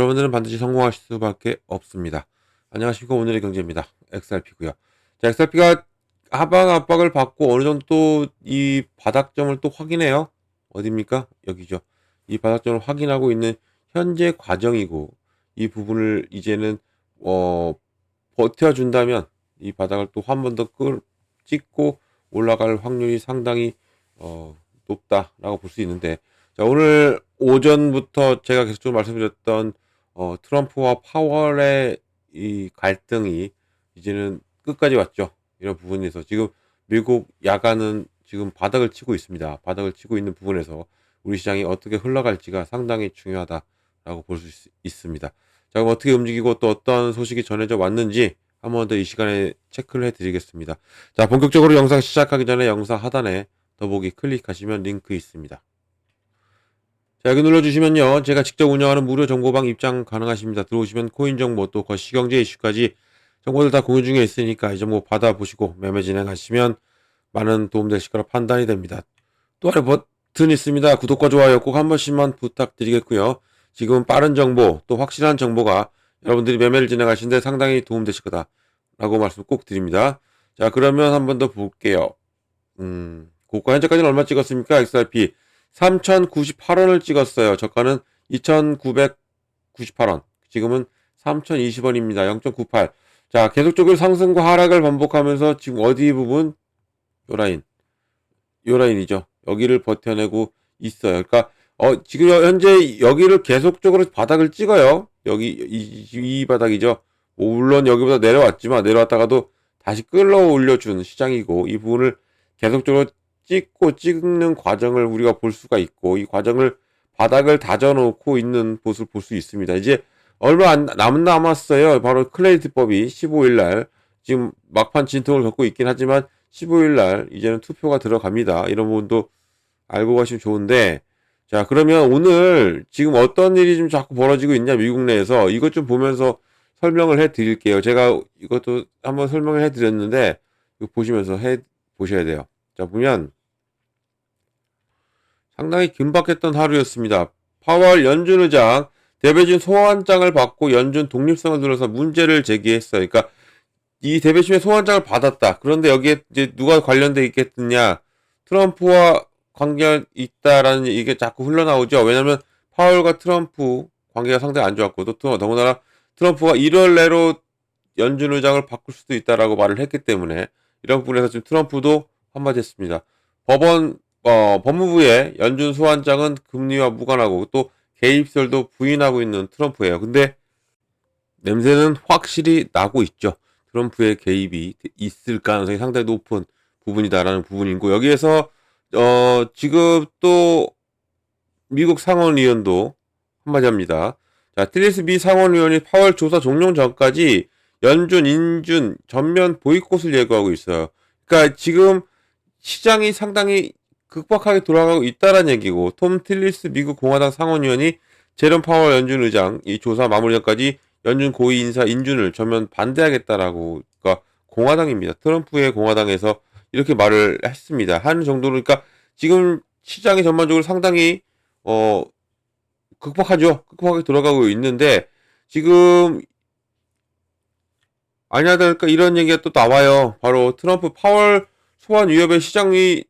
여러분들은 반드시 성공하실 수밖에 없습니다. 안녕하십니까 오늘의 경제입니다. XRP고요. 자, XRP가 하방 압박을 받고 어느 정도 또이 바닥점을 또 확인해요. 어디입니까? 여기죠. 이 바닥점을 확인하고 있는 현재 과정이고 이 부분을 이제는 어 버텨준다면 이 바닥을 또 한 번 더 찍고 올라갈 확률이 상당히 어 높다라고 볼 수 있는데 자 오늘 오전부터 제가 계속적으로 말씀드렸던 어 트럼프와 파월의 이 갈등이 이제는 끝까지 왔죠. 이런 부분에서 지금 미국 야간은 지금 바닥을 치고 있습니다. 바닥을 치고 있는 부분에서 우리 시장이 어떻게 흘러갈지가 상당히 중요하다라고 볼 수 있습니다. 자, 그럼 어떻게 움직이고 또 어떤 소식이 전해져 왔는지 한 번 더 이 시간에 체크를 해드리겠습니다. 자, 본격적으로 영상 시작하기 전에 영상 하단에 더보기 클릭하시면 링크 있습니다. 자, 여기 눌러주시면요. 제가 직접 운영하는 무료 정보방 입장 가능하십니다. 들어오시면 코인 정보 또 거시경제 이슈까지 정보들 다 공유 중에 있으니까 이 정보 받아보시고 매매 진행하시면 많은 도움 되실 거라 판단이 됩니다. 또 아래 버튼 있습니다. 구독과 좋아요 꼭 한 번씩만 부탁드리겠고요. 지금 빠른 정보 또 확실한 정보가 여러분들이 매매를 진행하시는데 상당히 도움 되실 거다. 라고 말씀 꼭 드립니다. 자, 그러면 한 번 더 볼게요. 음, 고가 현재까지는 얼마 찍었습니까? XRP 3,098원을 찍었어요. 저가는 2,998원. 지금은 3,020원입니다. 0.98. 자, 계속적으로 상승과 하락을 반복하면서 지금 어디 부분? 요 라인. 요 라인이죠. 여기를 버텨내고 있어요. 그러니까, 어, 지금 현재 여기를 계속적으로 바닥을 찍어요. 여기, 이, 이 바닥이죠. 뭐 물론 여기보다 내려왔지만, 내려왔다가도 다시 끌어 올려준 시장이고, 이 부분을 계속적으로 찍고 찍는 과정을 우리가 볼 수가 있고, 이 과정을 바닥을 다져놓고 있는 모습을 볼 수 있습니다. 이제 얼마 안 남, 남았어요. 바로 클레이트법이 15일 날 지금 막판 진통을 겪고 있긴 하지만 15일 날 이제는 투표가 들어갑니다. 이런 부분도 알고 가시면 좋은데 자 그러면 오늘 지금 어떤 일이 좀 자꾸 벌어지고 있냐 미국 내에서 이것 좀 보면서 설명을 해 드릴게요. 제가 이것도 한번 설명을 해 드렸는데 이거 보시면서 해 보셔야 돼요. 자 보면 상당히 긴박했던 하루였습니다. 파월 연준 의장 대배진 소환장을 받고 연준 독립성을 들어서 문제를 제기했어요. 그러니까 이 대배심의 소환장을 받았다. 그런데 여기에 이제 누가 관련돼 있겠느냐? 트럼프와 관계가 있다라는 이게 자꾸 흘러나오죠. 왜냐하면 파월과 트럼프 관계가 상당히 안 좋았고 또 더군다나 트럼프가 1월 내로 연준 의장을 바꿀 수도 있다라고 말을 했기 때문에 이런 부분에서 지금 트럼프도 한마디 했습니다. 법원 어, 법무부의 연준 소환장은 금리와 무관하고 또 개입설도 부인하고 있는 트럼프예요. 근데 냄새는 확실히 나고 있죠. 트럼프의 개입이 있을 가능성이 상당히 높은 부분이다라는 부분이고 여기에서 어 지금 또 미국 상원의원도 한마디 합니다. 자, 트리스 미 상원의원이 파월 조사 종료 전까지 연준, 인준 전면 보이콧을 예고하고 있어요. 그러니까 지금 시장이 상당히 극박하게 돌아가고 있다는 얘기고 톰 틸리스 미국 공화당 상원의원이 제롬 파월 연준 의장 이 조사 마무리 전까지 연준 고위 인사 인준을 전면 반대하겠다라고 그러니까 공화당입니다. 트럼프의 공화당에서 이렇게 말을 했습니다. 하는 정도로 그러니까 지금 시장이 전반적으로 상당히 어 극복하죠. 극복하게 돌아가고 있는데 지금 아니야 될까 이런 얘기가 또 나와요. 바로 트럼프 파월 소환 위협의 시장이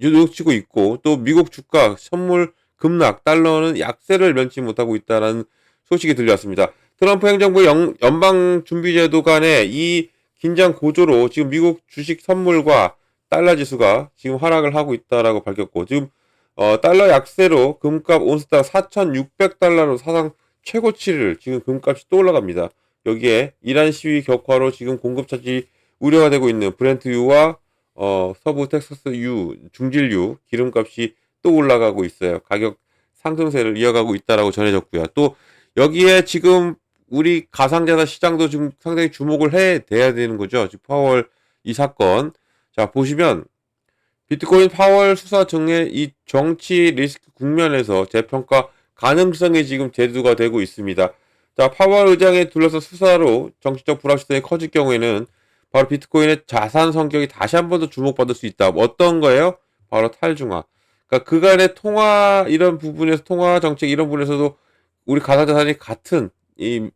유독치고 있고 또 미국 주가 선물 급락 달러는 약세를 면치 못하고 있다는 소식이 들려왔습니다. 트럼프 행정부 영, 연방준비제도 간의 이 긴장 고조로 지금 미국 주식 선물과 달러 지수가 지금 하락을 하고 있다라고 밝혔고 지금 어, 달러 약세로 금값 온스당 4,600달러로 사상 최고치를 지금 금값이 또 올라갑니다. 여기에 이란 시위 격화로 지금 공급 차질 우려가 되고 있는 브렌트유와 어, 서부 텍사스 유, 중질유 기름값이 또 올라가고 있어요. 가격 상승세를 이어가고 있다라고 전해졌고요. 또 여기에 지금 우리 가상자산 시장도 지금 상당히 주목을 해 돼야 되는 거죠. 지금 파월 이 사건. 자, 보시면 비트코인 파월 수사 정의 이 정치 리스크 국면에서 재평가 가능성이 지금 제도가 되고 있습니다. 자, 파월 의장에 둘러서 수사로 정치적 불확실성이 커질 경우에는 바로 비트코인의 자산 성격이 다시 한 번 더 주목받을 수 있다. 어떤 거예요? 바로 탈중화. 그러니까 그간의 통화 이런 부분에서 통화 정책 이런 부분에서도 우리 가상 자산이 같은 이,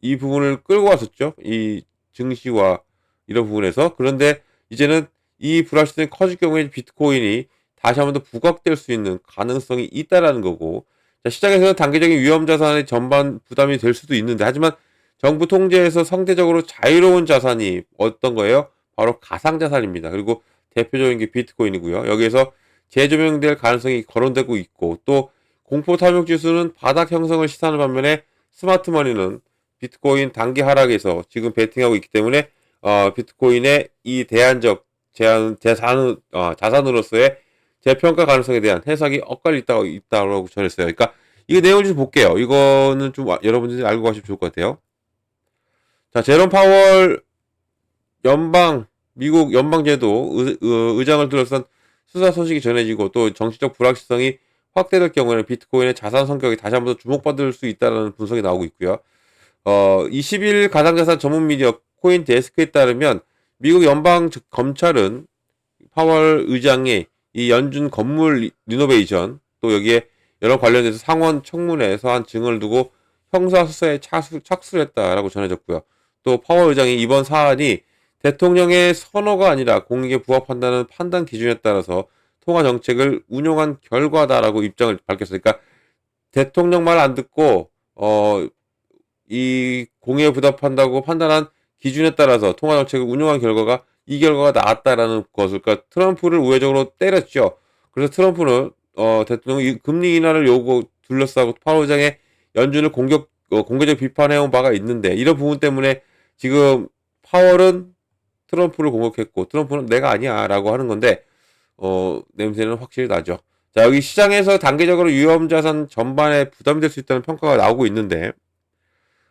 이 부분을 끌고 왔었죠. 이 증시와 이런 부분에서. 그런데 이제는 이 불확실성이 커질 경우에 비트코인이 다시 한번 더 부각될 수 있는 가능성이 있다라는 거고, 자, 시장에서는 단기적인 위험 자산의 전반 부담이 될 수도 있는데, 하지만 정부 통제에서 상대적으로 자유로운 자산이 어떤 거예요? 바로 가상자산입니다. 그리고 대표적인 게 비트코인이고요. 여기에서 재조명될 가능성이 거론되고 있고, 또 공포 탐욕 지수는 바닥 형성을 시사하는 반면에 스마트머니는 비트코인 단기 하락에서 지금 베팅하고 있기 때문에 어, 비트코인의 이 대안적 제한, 재산, 어, 자산으로서의 재평가 가능성에 대한 해석이 엇갈려 있다고, 있다고 전했어요. 그러니까, 이거 내용을 좀 볼게요. 이거는 좀 와- 여러분들이 알고 가시면 좋을 것 같아요. 자, 제롬 파월 연방, 미국 연방제도 의, 의, 장을 둘러싼 수사 소식이 전해지고 또 정치적 불확실성이 확대될 경우에는 비트코인의 자산 성격이 다시 한번 더 주목받을 수 있다는 분석이 나오고 있고요. 어, 20일 가상자산 전문 미디어 코인 데스크에 따르면 미국 연방 즉 검찰은 파월 의장의 이 연준 건물 리- 리노베이션 또 여기에 여러 관련해서 상원 청문회에서 한 증언을 두고 형사 수사에 착수, 착수를 했다라고 전해졌고요. 또 파월 의장이 이번 사안이 대통령의 선호가 아니라 공익에 부합한다는 판단 기준에 따라서 통화 정책을 운용한 결과다라고 입장을 밝혔어요. 그러니까 대통령 말 안 듣고 어 이 공익에 부합한다고 판단한 기준에 따라서 통화 정책을 운용한 결과가 이 결과가 나왔다라는 것을 그러니까 트럼프를 우회적으로 때렸죠. 그래서 트럼프는 어 대통령이 금리 인하를 요구 둘러싸고 파월 의장의 연준을 공격 어, 공개적 비판해온 바가 있는데 이런 부분 때문에 지금 파월은 트럼프를 공격했고 트럼프는 내가 아니야라고 하는 건데 어 냄새는 확실히 나죠. 자 여기 시장에서 단계적으로 위험자산 전반에 부담이 될 수 있다는 평가가 나오고 있는데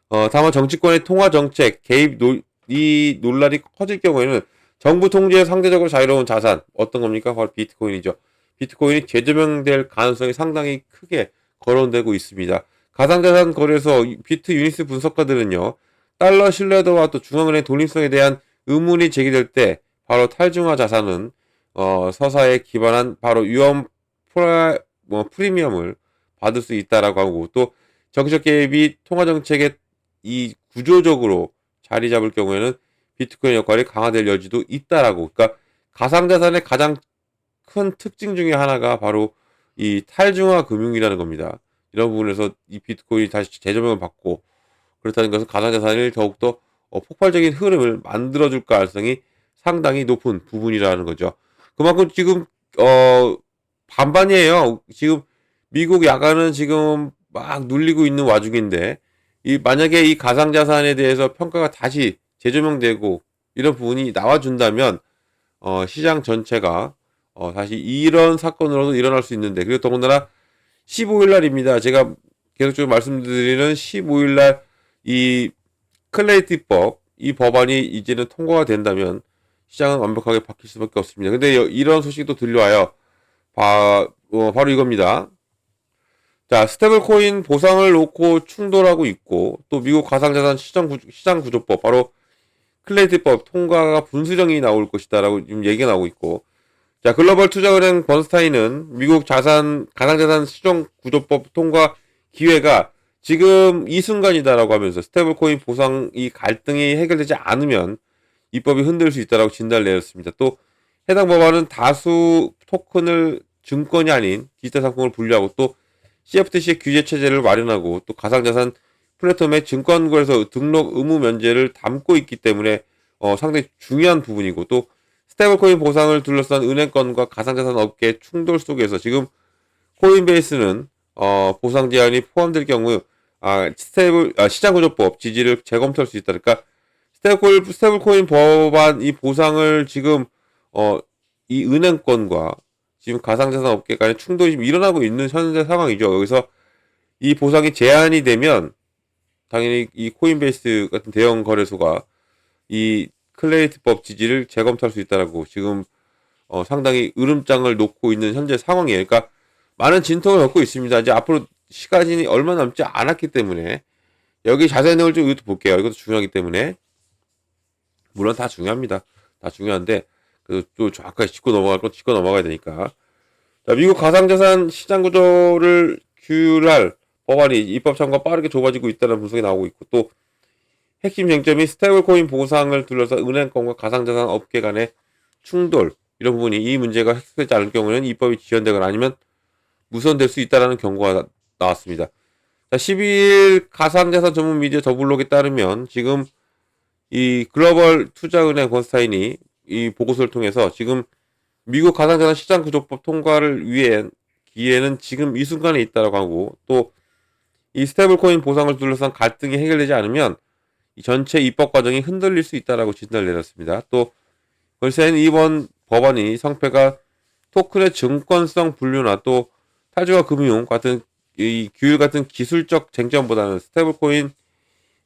어 다만 정치권의 통화 정책 개입 노, 이 논란이 커질 경우에는 정부 통제에 상대적으로 자유로운 자산 어떤 겁니까? 바로 비트코인이죠. 비트코인이 재조명될 가능성이 상당히 크게 거론되고 있습니다. 가상자산 거래소 비트 유니스 분석가들은요, 달러 신뢰도와 또 중앙은행 독립성에 대한 의문이 제기될 때 바로 탈중화 자산은 어, 서사에 기반한 바로 위험 프라, 뭐, 프리미엄을 받을 수 있다라고 하고 또 정치적 개입이 통화 정책의 이 구조적으로 자리 잡을 경우에는 비트코인 역할이 강화될 여지도 있다라고. 그러니까 가상자산의 가장 큰 특징 중에 하나가 바로 이 탈중화 금융이라는 겁니다. 이런 부분에서 이 비트코인이 다시 재조명을 받고 그렇다는 것은 가상자산을 더욱더 어, 폭발적인 흐름을 만들어줄 가능성이 상당히 높은 부분이라는 거죠. 그만큼 지금 어 반반이에요. 지금 미국 야간은 지금 막 눌리고 있는 와중인데 이 만약에 이 가상자산에 대해서 평가가 다시 재조명되고 이런 부분이 나와준다면 어 시장 전체가 어 다시 이런 사건으로도 일어날 수 있는데 그리고 더군다나 15일 날입니다. 제가 계속적으로 말씀드리는 15일 날이 클레이티법 이 법안이 이제는 통과가 된다면 시장은 완벽하게 바뀔 수밖에 없습니다. 근데 여- 이런 소식도 들려와요. 바, 어, 바로 이겁니다. 자, 스테블 코인 보상을 놓고 충돌하고 있고, 또 미국 가상자산 시장, 구, 시장 구조법, 바로 클레이트법 통과가 분수령이 나올 것이다라고 지금 얘기가 나오고 있고, 자, 글로벌 투자은행 번스타인은 미국 자산, 가상자산 시장 구조법 통과 기회가 지금 이 순간이다라고 하면서 스테블 코인 보상 이 갈등이 해결되지 않으면 입법이 흔들 수 있다라고 진단을 내렸습니다. 또 해당 법안은 다수 토큰을 증권이 아닌 디지털 상품을 분류하고 또 CFTC의 규제 체제를 마련하고 또 가상자산 플랫폼의 증권거래소 등록 의무 면제를 담고 있기 때문에 어, 상당히 중요한 부분이고 또 스테이블코인 보상을 둘러싼 은행권과 가상자산 업계 충돌 속에서 지금 코인베이스는 어, 보상 제한이 포함될 경우 아, 스테이블 아, 시장구조법 지지를 재검토할 수 있다. 그러니까 스테이블 스테이블코인 법안 이 보상을 지금 어, 이 은행권과 지금 가상자산 업계 간의 충돌이 지금 일어나고 있는 현재 상황이죠. 여기서 이 보상이 제한이 되면 당연히 이 코인베이스 같은 대형 거래소가 이 클레이트법 지지를 재검토할 수 있다라고 지금 어, 상당히 으름장을 놓고 있는 현재 상황이에요. 그러니까 많은 진통을 겪고 있습니다. 이제 앞으로 시간이 얼마 남지 않았기 때문에 여기 자세한 내용을 좀 이것도 볼게요. 이것도 중요하기 때문에 물론 다 중요합니다. 다 중요한데 그래도 또 정확하게 짚고 넘어갈 건 짚고 넘어가야 되니까. 자, 미국 가상자산 시장 구조를 규율할 법안이 입법 참고가 빠르게 좁아지고 있다는 분석이 나오고 있고 또 핵심 쟁점이 스테이블 코인 보상을 둘러서 은행권과 가상자산 업계 간의 충돌 이런 부분이 이 문제가 해결되지 않을 경우에는 입법이 지연되거나 아니면 무선될 수 있다라는 경고가 나- 나왔습니다. 자, 12일 가상자산 전문 미디어 더블록에 따르면 지금 이 글로벌 투자은행 권스타인이 이 보고서를 통해서 지금 미국 가상자산 시장 구조법 통과를 위한 기회는 지금 이 순간에 있다라고 하고 또 이 스테이블 코인 보상을 둘러싼 갈등이 해결되지 않으면 이 전체 입법 과정이 흔들릴 수 있다라고 진단을 내렸습니다. 또 권스타인은 이번 법안이 성패가 토큰의 증권성 분류나 또 탈주가 금융 같은 이 규율 같은 기술적 쟁점보다는 스테이블 코인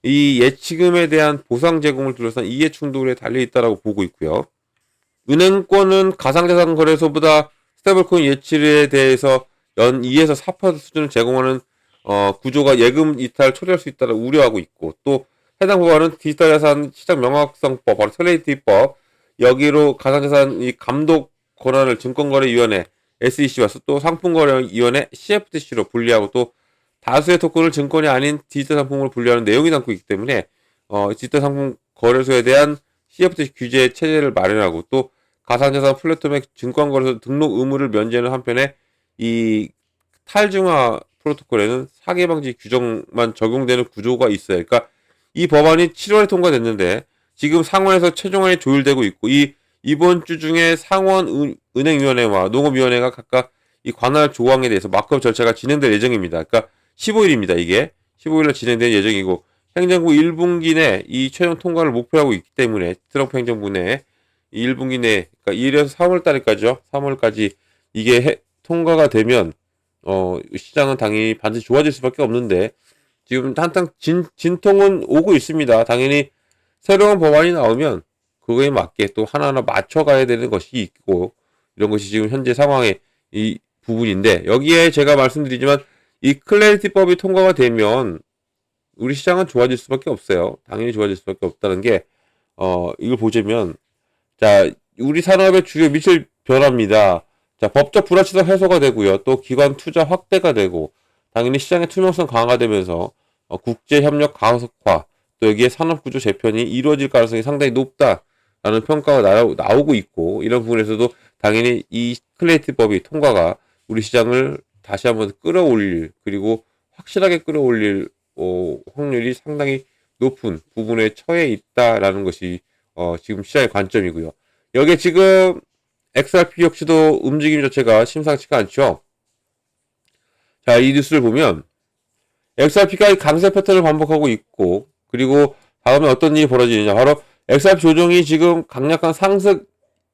이 예치금에 대한 보상 제공을 둘러싼 이해 충돌에 달려 있다라고 보고 있고요. 은행권은 가상자산 거래소보다 스테이블코인 예치에 대해서 연 2에서 4% 수준을 제공하는 어, 구조가 예금 이탈 초래할 수 있다고 우려하고 있고 또 해당 법안은 디지털 자산 시장 명확성법, 바로 트레이드법 여기로 가상자산 이 감독 권한을 증권거래위원회 SEC와 또 상품거래위원회 CFTC로 분리하고 또 다수의 토큰을 증권이 아닌 디지털 상품으로 분류하는 내용이 담고 있기 때문에 어, 디지털 상품 거래소에 대한 CFTC 규제 체제를 마련하고 또 가상자산 플랫폼의 증권거래소 등록 의무를 면제하는 한편에 이 탈중화 프로토콜에는 사기 방지 규정만 적용되는 구조가 있어요. 그러니까 이 법안이 7월에 통과됐는데 지금 상원에서 최종안이 조율되고 있고 이 이번 주 중에 상원 은- 은행위원회와 농업위원회가 각각 이 관할 조항에 대해서 마크업 절차가 진행될 예정입니다. 그러니까 15일입니다. 이게 15일에 진행될 예정이고 행정부 1분기 내 이 최종 통과를 목표로 하고 있기 때문에 트럼프 행정부 내 1분기 내 그러니까 1에서 3월 달까지요. 3월까지 이게 해- 통과가 되면 어 시장은 당연히 반드시 좋아질 수밖에 없는데 지금 한탕 진, 진통은 오고 있습니다. 당연히 새로운 법안이 나오면 그거에 맞게 또 하나하나 맞춰가야 되는 것이 있고 이런 것이 지금 현재 상황의 이 부분인데 여기에 제가 말씀드리지만 이 클래리티법이 통과가 되면 우리 시장은 좋아질 수밖에 없어요. 당연히 좋아질 수밖에 없다는 게 어, 이걸 보자면 자 우리 산업의 주요 미칠 변화입니다. 자 법적 불확실성 해소가 되고요. 또 기관 투자 확대가 되고 당연히 시장의 투명성 강화되면서 어, 국제 협력 가속화 또 여기에 산업 구조 재편이 이루어질 가능성이 상당히 높다라는 평가가 나오, 나오고 있고 이런 부분에서도 당연히 이 클레이트법이 통과가 우리 시장을 다시 한번 끌어올릴 그리고 확실하게 끌어올릴 어, 확률이 상당히 높은 부분에 처해 있다라는 것이 어, 지금 시장의 관점이고요. 여기에 지금 XRP 역시도 움직임 자체가 심상치가 않죠. 자, 이 뉴스를 보면 XRP가 강세 패턴을 반복하고 있고 그리고 다음에 어떤 일이 벌어지느냐. 바로 XRP 조정이 지금 강력한 상승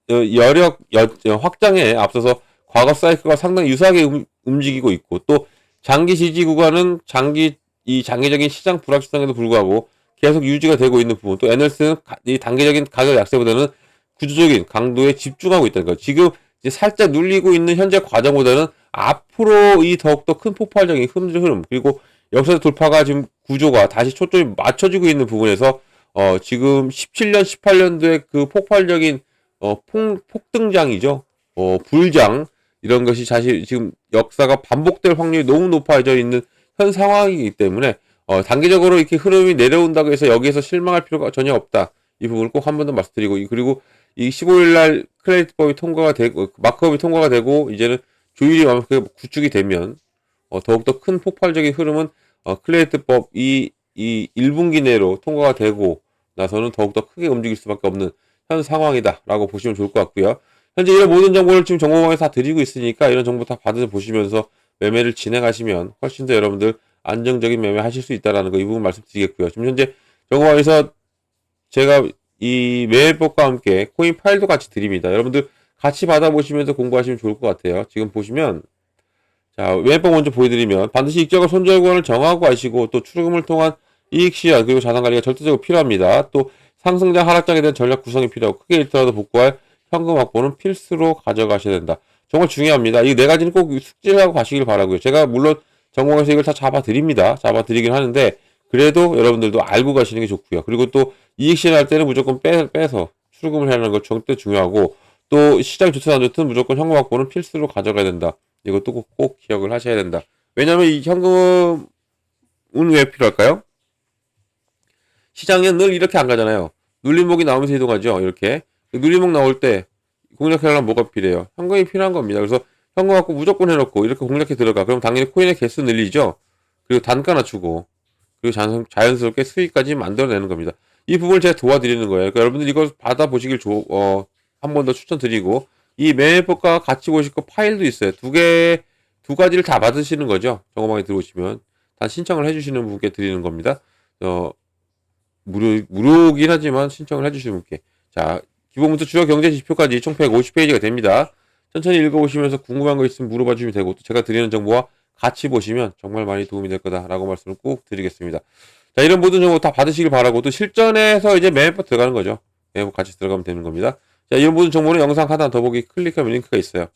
어, 여력 여- 어, 확장에 앞서서 과거 사이클과 상당히 유사하게 움, 움직이고 있고 또 장기 지지 구간은 장기 이 장기적인 시장 불확실성에도 불구하고 계속 유지가 되고 있는 부분. 또 에너스는 이 단기적인 가격 약세보다는 구조적인 강도에 집중하고 있다는 거. 지금 살짝 눌리고 있는 현재 과정보다는 앞으로 이 더욱더 큰 폭발적인 흐름 그리고 역사 돌파가 지금 구조가 다시 초점이 맞춰지고 있는 부분에서 어 지금 17년 18년도에 그 폭발적인 어 폭, 폭등장이죠. 어 불장 이런 것이 사실 지금 역사가 반복될 확률이 너무 높아져 있는 현 상황이기 때문에 어 단기적으로 이렇게 흐름이 내려온다고 해서 여기에서 실망할 필요가 전혀 없다. 이 부분을 꼭 한 번 더 말씀드리고 이- 그리고 이 15일 날 크레디트법이 통과가 되고 마크업이 통과가 되고 이제는 조율이 완벽하게 구축이 되면 어, 더욱더 큰 폭발적인 흐름은 어, 클레이트법 이, 이 1분기 내로 통과가 되고 나서는 더욱더 크게 움직일 수밖에 없는 현 상황이다라고 보시면 좋을 것 같고요. 현재 이런 모든 정보를 지금 정보방에서 다 드리고 있으니까 이런 정보 다 받아서 보시면서 매매를 진행하시면 훨씬 더 여러분들 안정적인 매매 하실 수 있다라는 거 이 부분 말씀드리겠고요. 지금 현재 정보방에서 제가 이 매매법과 함께 코인 파일도 같이 드립니다. 여러분들 같이 받아보시면서 공부하시면 좋을 것 같아요. 지금 보시면 자, 매매법 먼저 보여드리면 반드시 익적과 손절권을 정하고 하시고 또 출금을 통한 이익 시현 그리고 자산 관리가 절대적으로 필요합니다. 또 상승장 하락장에 대한 전략 구성이 필요하고 크게 잃더라도 복구할 현금 확보는 필수로 가져가셔야 된다. 정말 중요합니다. 이 네 가지는 꼭 숙지하고 가시길 바라고요. 제가 물론 전공에서 이걸 다 잡아드립니다. 잡아드리긴 하는데 그래도 여러분들도 알고 가시는 게 좋고요. 그리고 또 이익 실현할 때는 무조건 빼, 빼서 출금을 해야 하는 거 절대 중요하고 또 시장이 좋든 안 좋든 무조건 현금 확보는 필수로 가져가야 된다. 이것도 꼭, 꼭 기억을 하셔야 된다. 왜냐하면 이 현금 운왜 필요할까요? 시장은 늘 이렇게 안 가잖아요. 눌림목이 나오면서 이동하죠. 이렇게. 그 눌림목 나올 때 공략하려면 뭐가 필요해요? 현금이 필요한 겁니다. 그래서 현금 갖고 무조건 해놓고 이렇게 공략해 들어가. 그럼 당연히 코인의 개수 늘리죠. 그리고 단가 낮추고 그리고 자연, 자연스럽게 수익까지 만들어내는 겁니다. 이 부분을 제가 도와드리는 거예요. 그러니까 여러분들 이걸 받아보시길 조, 어, 한 번 더 추천드리고 이 매매법과 같이 보실 거 파일도 있어요. 두 개, 두 가지를 다 받으시는 거죠. 정보방에 들어오시면. 단 신청을 해주시는 분께 드리는 겁니다. 어, 무료, 무료긴 하지만 신청을 해주시는 분께. 자, 기본부터 주요 경제 지표까지 총 150페이지가 됩니다. 천천히 읽어보시면서 궁금한 거 있으면 물어봐 주시면 되고, 또 제가 드리는 정보와 같이 보시면 정말 많이 도움이 될 거다라고 말씀을 꼭 드리겠습니다. 자, 이런 모든 정보 다 받으시길 바라고, 또 실전에서 이제 매매법 들어가는 거죠. 매매법 같이 들어가면 되는 겁니다. 자, 이런 모든 정보는 영상 하단 더보기 클릭하면 링크가 있어요.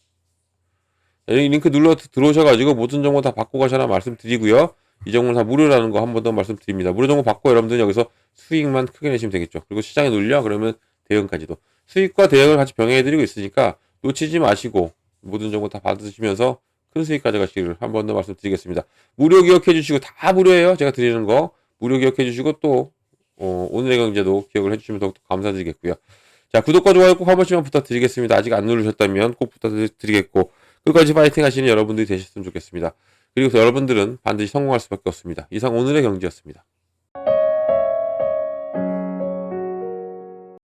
자, 이 링크 눌러 들어오셔가지고 모든 정보 다 받고 가셔라 말씀드리고요. 이 정보는 다 무료라는 거 한 번 더 말씀드립니다. 무료 정보 받고 여러분들은 여기서 수익만 크게 내시면 되겠죠. 그리고 시장에 눌려 그러면 대응까지도 수익과 대응을 같이 병행해드리고 있으니까 놓치지 마시고 모든 정보 다 받으시면서 큰 수익 가져가시기를 한 번 더 말씀드리겠습니다. 무료 기억해 주시고 다 무료예요. 제가 드리는 거 무료 기억해 주시고 또 어, 오늘의 경제도 기억을 해주시면 더욱더 감사드리겠고요. 자 구독과 좋아요 꼭 한 번씩만 부탁드리겠습니다. 아직 안 누르셨다면 꼭 부탁드리겠고 끝까지 파이팅 하시는 여러분들이 되셨으면 좋겠습니다. 그리고 여러분들은 반드시 성공할 수밖에 없습니다. 이상 오늘의 경제였습니다.